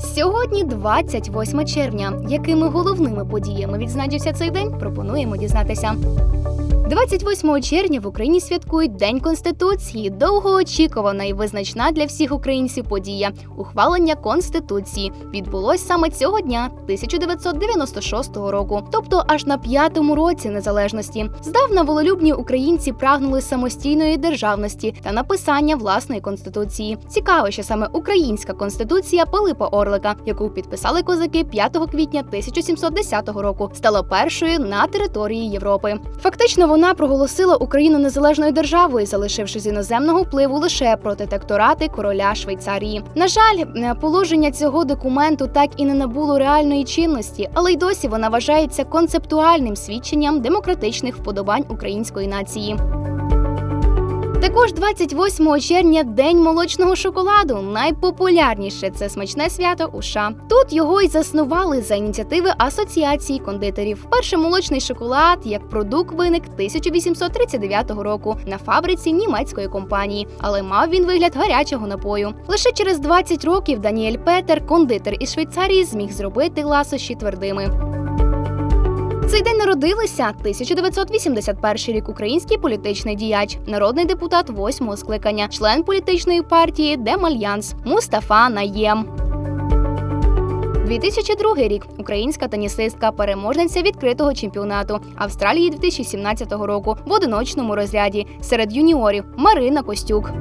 Yes. Сьогодні 28 червня. Якими головними подіями відзначився цей день? Пропонуємо дізнатися. 28 червня в Україні святкують День Конституції. Довгоочікувана і визначна для всіх українців подія. Ухвалення Конституції відбулось саме цього дня, 1996 року, тобто аж на п'ятому році незалежності. Здавна вололюбні українці прагнули самостійної державності та написання власної конституції. Цікаво, що саме українська конституція Пилипа Орлика, яку підписали козаки 5 квітня 1710 року, стала першою на території Європи. Фактично, вона проголосила Україну незалежною державою, залишивши з іноземного впливу лише протекторати короля Швейцарії. На жаль, положення цього документу так і не набуло реальної чинності, але й досі вона вважається концептуальним свідченням демократичних вподобань української нації. Також 28 червня день молочного шоколаду. Найпопулярніше це смачне свято у США. Тут його й заснували за ініціативи асоціації кондитерів. Перший молочний шоколад як продукт виник 1839 року на фабриці німецької компанії, але мав він вигляд гарячого напою. Лише через 20 років Даніель Петер, кондитер із Швейцарії, зміг зробити ласощі твердими. Цей день народилися 1981 рік український політичний діяч, народний депутат восьмого скликання, член політичної партії Демальянс Мустафа Наєм. 2002 рік українська тенісистка, переможниця відкритого чемпіонату Австралії 2017 року в одиночному розряді серед юніорів Марина Костюк.